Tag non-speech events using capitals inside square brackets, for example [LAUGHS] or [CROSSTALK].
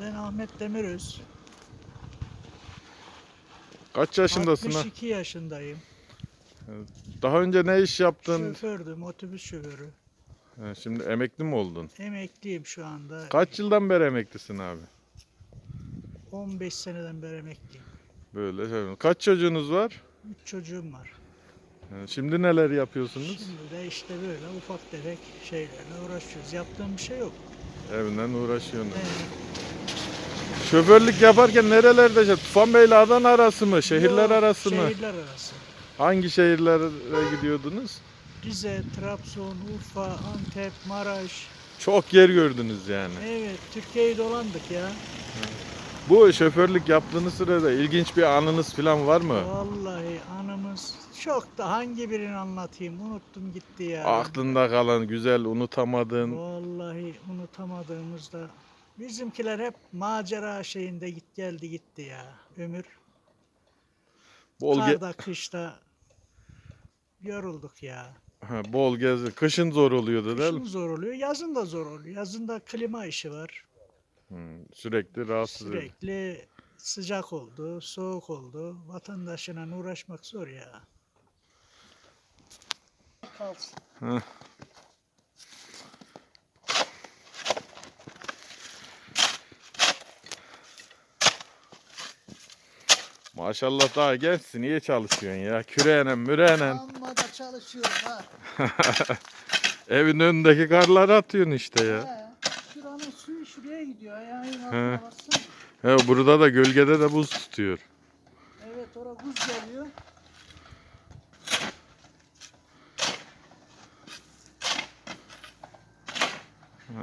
Ben Ahmet Demiröz. Kaç yaşındasın? ha? 62 yaşındayım. Daha önce ne iş yaptın? Şofördüm, otobüs şoförü. Ha, Şimdi emekli mi oldun? Emekliyim şu anda. Kaç yıldan beri emeklisin abi? 15 seneden beri emekliyim. Böyle şey. Kaç çocuğunuz var? 3 çocuğum var. Ha, Şimdi neler yapıyorsunuz? Şimdi de işte böyle ufak tefek şeylerle uğraşıyoruz. Yaptığım bir şey yok. Evinden uğraşıyorsunuz. Ee, Şoförlük yaparken nerelerde? şey- Tufan Bey'le Adana arası mı? Şehirler yok, arası mı? Şehirler arası. Hangi şehirlere gidiyordunuz? Rize, Trabzon, Urfa, Antep, Maraş. Çok yer gördünüz yani. Evet, Türkiye'yi dolandık ya. Bu şoförlük yaptığınız sırada ilginç bir anınız falan var mı? Vallahi anımız çok da hangi birini anlatayım unuttum gitti ya. Aklında kalan, güzel, unutamadığın. Vallahi unutamadığımızda bizimkiler hep macera şeyinde git geldi gitti ya ömür. Bol, ge- Karda kışta yorulduk ya. ha, bol gezi. Kışın zor oluyordu değil Kışın mi? zor oluyor, yazın da zor oluyor. Yazında klima işi var. Hmm, sürekli rahatsız ediyor. Sürekli sıcak oldu, soğuk oldu. Vatandaşına uğraşmak zor ya. Kalsın. Maşallah daha gençsin. Niye çalışıyorsun ya? Küreğine, müreğine. Amma da çalışıyorum ha. [LAUGHS] Evin önündeki karları atıyorsun işte ya. He, Şuranın suyu şuraya gidiyor. Ayağın altına baksana. He, burada da gölgede de buz tutuyor. Evet orada buz geliyor.